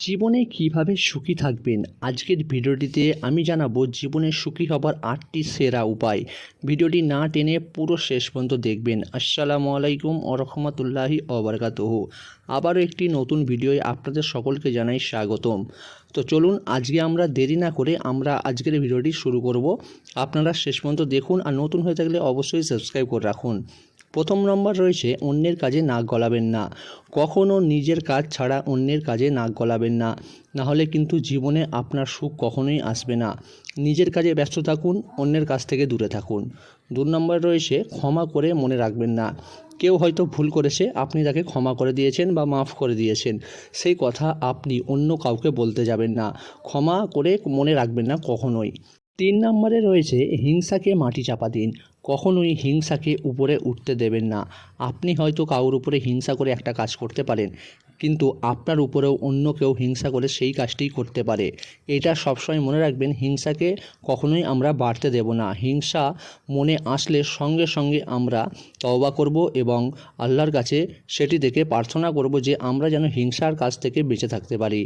জীবনে কীভাবে সুখী থাকবেন? আজকের ভিডিওটিতে আমি জানাব জীবনে সুখী হবার আটটি সেরা উপায়। ভিডিওটি না টেনে পুরো শেষ পর্যন্ত দেখবেন। আসসালামু আলাইকুম ও রহমতুল্লাহি অবরকাতহ আবারও একটি নতুন ভিডিওয় আপনাদের সকলকে জানাই স্বাগতম। তো চলুন, আজকে আমরা দেরি না করে আমরা আজকের ভিডিওটি শুরু করব। আপনারা শেষ পর্যন্ত দেখুন আর নতুন হয়ে থাকলে অবশ্যই সাবস্ক্রাইব করে রাখুন। প্রথম নম্বর রয়েছে, অন্যের কাজে নাক গলাবেন না। কখনও নিজের কাজ ছাড়া অন্যের কাজে নাক গলাবেন না। নাহলে কিন্তু জীবনে আপনার সুখ কখনোই আসবে না। নিজের কাজে ব্যস্ত থাকুন, অন্যের কাছ থেকে দূরে থাকুন। দু নম্বর রয়েছে, ক্ষমা করে মনে রাখবেন না। কেউ হয়তো ভুল করেছে, আপনি তাকে ক্ষমা করে দিয়েছেন বা মাফ করে দিয়েছেন। সেই কথা আপনি অন্য কাউকে বলতে যাবেন না। ক্ষমা করে মনে রাখবেন না কখনোই। তিন নম্বরে রয়েছে, হিংসাকে মাটি চাপা দিন। কখনোই হিংসাকে উপরে উঠতে দেবেন না। আপনি হয়তো কারোর উপরে হিংসা করে একটা কাজ করতে পারেন, কিন্তু আপনার উপরেও অন্য কেউ হিংসা করে সেই কাজটিই করতে পারে। এটা সবসময় মনে রাখবেন, হিংসাকে কখনোই আমরা বাড়তে দেব না। হিংসা মনে আসলে সঙ্গে সঙ্গে আমরা তওবা করব এবং আল্লাহর কাছে সেটি দেখে প্রার্থনা করব যে আমরা যেন হিংসার কাছ থেকে বেঁচে থাকতে পারি।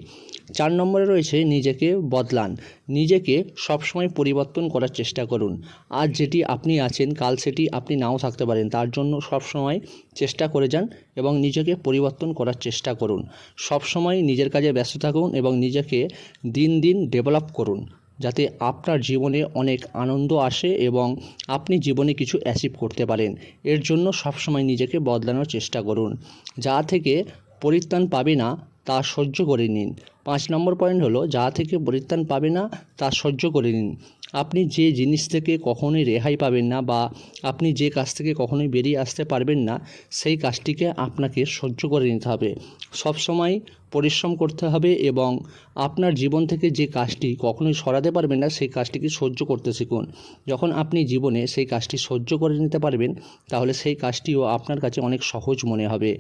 চার নম্বরে রয়েছে, নিজেকে বদলান। নিজেকে সবসময় পরিবর্তন করার চেষ্টা করুন। আজ যেটি আপনি আছেন কাল সেটি আপনি নাও থাকতে পারেন। তার জন্য সবসময় চেষ্টা করে যান এবং নিজেকে পরিবর্তন করার চেষ্টা করুন। সবসময় নিজের কাজে ব্যস্ত থাকুন এবং নিজেকে দিন দিন ডেভেলপ করুন, যাতে আপনার জীবনে অনেক আনন্দ আসে এবং আপনি জীবনে কিছু অ্যাচিভ করতে পারেন। এর জন্য সবসময় নিজেকে বদলানোর চেষ্টা করুন। যা থেকে পরিত্রাণ পাবে না, তা সহ্য করে নিন। পাঁচ নম্বর পয়েন্ট হলো, যা থেকে পরিত্রাণ পাবে না, তা সহ্য করে নিন। আপনি যে জিনিস থেকে কখনোই রেহাই পাবেন না বা আপনি যে কাজ থেকে কখনোই বেরিয়ে আসতে পারবেন না, সেই কাজটিকে আপনাকে সহ্য করে নিতে হবে। সব সময় পরিশ্রম করতে হবে এবং আপনার জীবন থেকে যে কাজটি কখনোই সরাতে পারবেন না, সেই কাজটিকে সহ্য করতে শিখুন। যখন আপনি জীবনে সেই কাজটি সহ্য করে নিতে পারবেন, তাহলে সেই কাজটিও আপনার কাছে অনেক সহজ মনে হবে।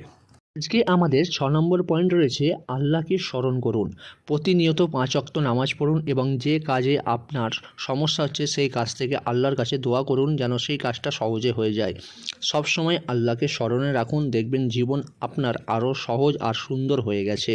আজকে আমাদের ছ নম্বর পয়েন্ট রয়েছে আল্লাহকে স্মরণ করুন। প্রতিনিয়ত পাঁচ অক্ত নামাজ পড়ুন এবং যে কাজে আপনার সমস্যা হচ্ছে সেই কাজ থেকে আল্লাহর কাছে দোয়া করুন যেন সেই কাজটা সহজে হয়ে যায়। সব সময় আল্লাহকে স্মরণে রাখুন, দেখবেন জীবন আপনার আরও সহজ আর সুন্দর হয়ে গেছে।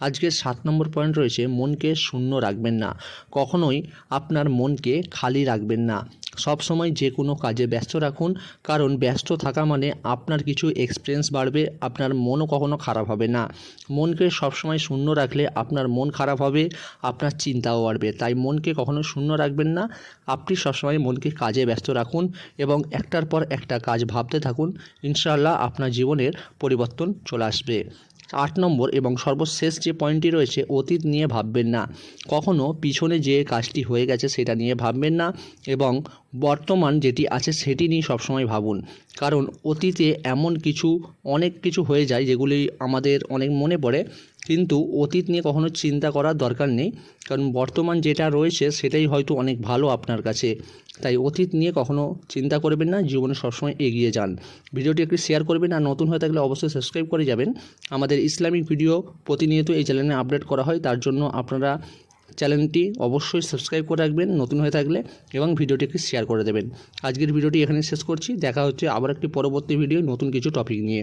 আজকে সাত নম্বর পয়েন্ট রয়েছে, মনকে শূন্য রাখবেন না। কখনোই আপনার মনকে খালি রাখবেন না। সব সময় যে কোনো কাজে ব্যস্ত রাখুন, কারণ ব্যস্ত থাকা মানে আপনার কিছু এক্সপিরিয়েন্স বাড়বে, আপনার মনও কখনো খারাপ হবে না। মনকে সবসময় শূন্য রাখলে আপনার মন খারাপ হবে, আপনার চিন্তাও বাড়বে। তাই মনকে কখনো শূন্য রাখবেন না। আপনি সবসময় মনকে কাজে ব্যস্ত রাখুন এবং একটার পর একটা কাজ ভাবতে থাকুন। ইনশাআল্লাহ আপনার জীবনের পরিবর্তন চলে আসবে। আট নম্বর এবং সর্বশেষ যে পয়েন্টটি রয়েছে, অতীত নিয়ে ভাববেন না। কখনো পিছনে যে কাজটি হয়ে গেছে সেটা নিয়ে ভাববেন না এবং বর্তমান যেটি আছে সেটি নিয়ে সবসময় ভাবুন। কারণ অতীতে এমন কিছু, অনেক কিছু হয়ে যায় যেগুলি আমাদের অনেক মনে পড়ে। কিন্তু অতীত নিয়ে কখনো চিন্তা করার দরকার নেই। কারণ বর্তমান যেটা রয়েছে সেটাই হয়তো অনেক ভালো আপনার কাছে। তাই অতীত নিয়ে কখনো চিন্তা করবেন না, জীবনে সবসময় এগিয়ে যান। ভিডিওটি একটু শেয়ার করবেন আর নতুন হয়ে থাকলে অবশ্যই সাবস্ক্রাইব করে যাবেন। আমাদের ইসলামিক ভিডিও প্রতিনিয়ত এই চ্যানেলে আপডেট করা হয়, তার জন্য আপনারা চ্যানেলটি অবশ্যই সাবস্ক্রাইব করে রাখবেন, নতুন হয়ে থাকলে এবং ভিডিওটি ভিডিওটিকে শেয়ার করে দেবেন। আজকের ভিডিওটি এখানে শেষ করছি। দেখা হচ্ছে আবার একটি পরবর্তী ভিডিও, নতুন কিছু টপিক নিয়ে।